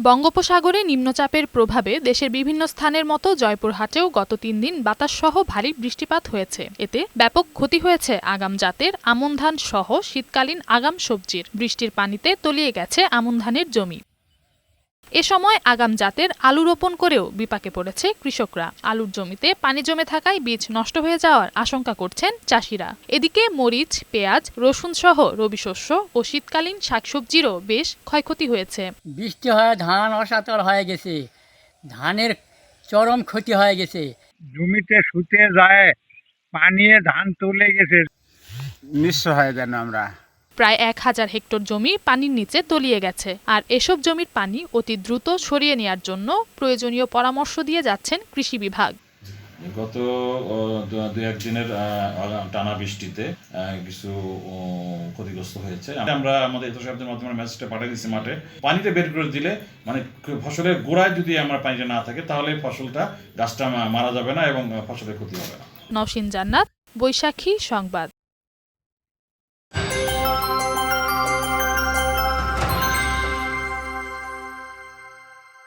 বঙ্গোপসাগরে নিম্নচাপের প্রভাবে দেশের বিভিন্ন স্থানের মতো জয়পুরহাটেও গত তিন দিন বাতাসসহ ভারী বৃষ্টিপাত হয়েছে। এতে ব্যাপক ক্ষতি হয়েছে আগাম জাতের আমন ধান সহ শীতকালীন আগাম সবজির। বৃষ্টির পানিতে তলিয়ে গেছে আমন ধানের জমি। এ সময় আগাম জাতের আলু রোপণ করেও বিপাকে পড়েছে কৃষকরা। আলুর জমিতে পানি জমে থাকায় বীজ নষ্ট হয়ে যাওয়ার আশঙ্কা করছেন চাষিরা। এদিকে মরিচ পেঁয়াজ রসুন সহ রবি শস্য ও শীতকালীন শাকসবজিরও বেশ ক্ষয়ক্ষতি হয়েছে। বৃষ্টি হয় ধান অসাতল হয়ে গেছে। ধানের চরম ক্ষতি হয়ে গেছে। জমিতে শুতে যায় পানিয়ে ধান তুলে গেছে। নিঃস্ব হয়ে যেন আমরা। প্রায় এক হাজার হেক্টর জমি পানির নিচে তলিয়ে গেছে। আর এসব জমির পানি অতি দ্রুত সরিয়ে নেওয়ার জন্য প্রয়োজনীয় পরামর্শ দিয়ে যাচ্ছেন কৃষি বিভাগ। গত দু- একদিনের টানা বৃষ্টিতে কিছু ক্ষতিগ্রস্ত হয়েছে। আমরা আমাদের এত মাধ্যমে মেসেজটা পাঠিয়ে দিচ্ছি মাঠে। পানিতে বের করে দিলে মানে ফসলের গোড়ায় যদি আমরা পানিটা না থাকে তাহলে ফসলটা গাছটা মারা যাবে না এবং ফসলের ক্ষতি হবে না। নওশিন জান্নাত বৈশাখী সংবাদ।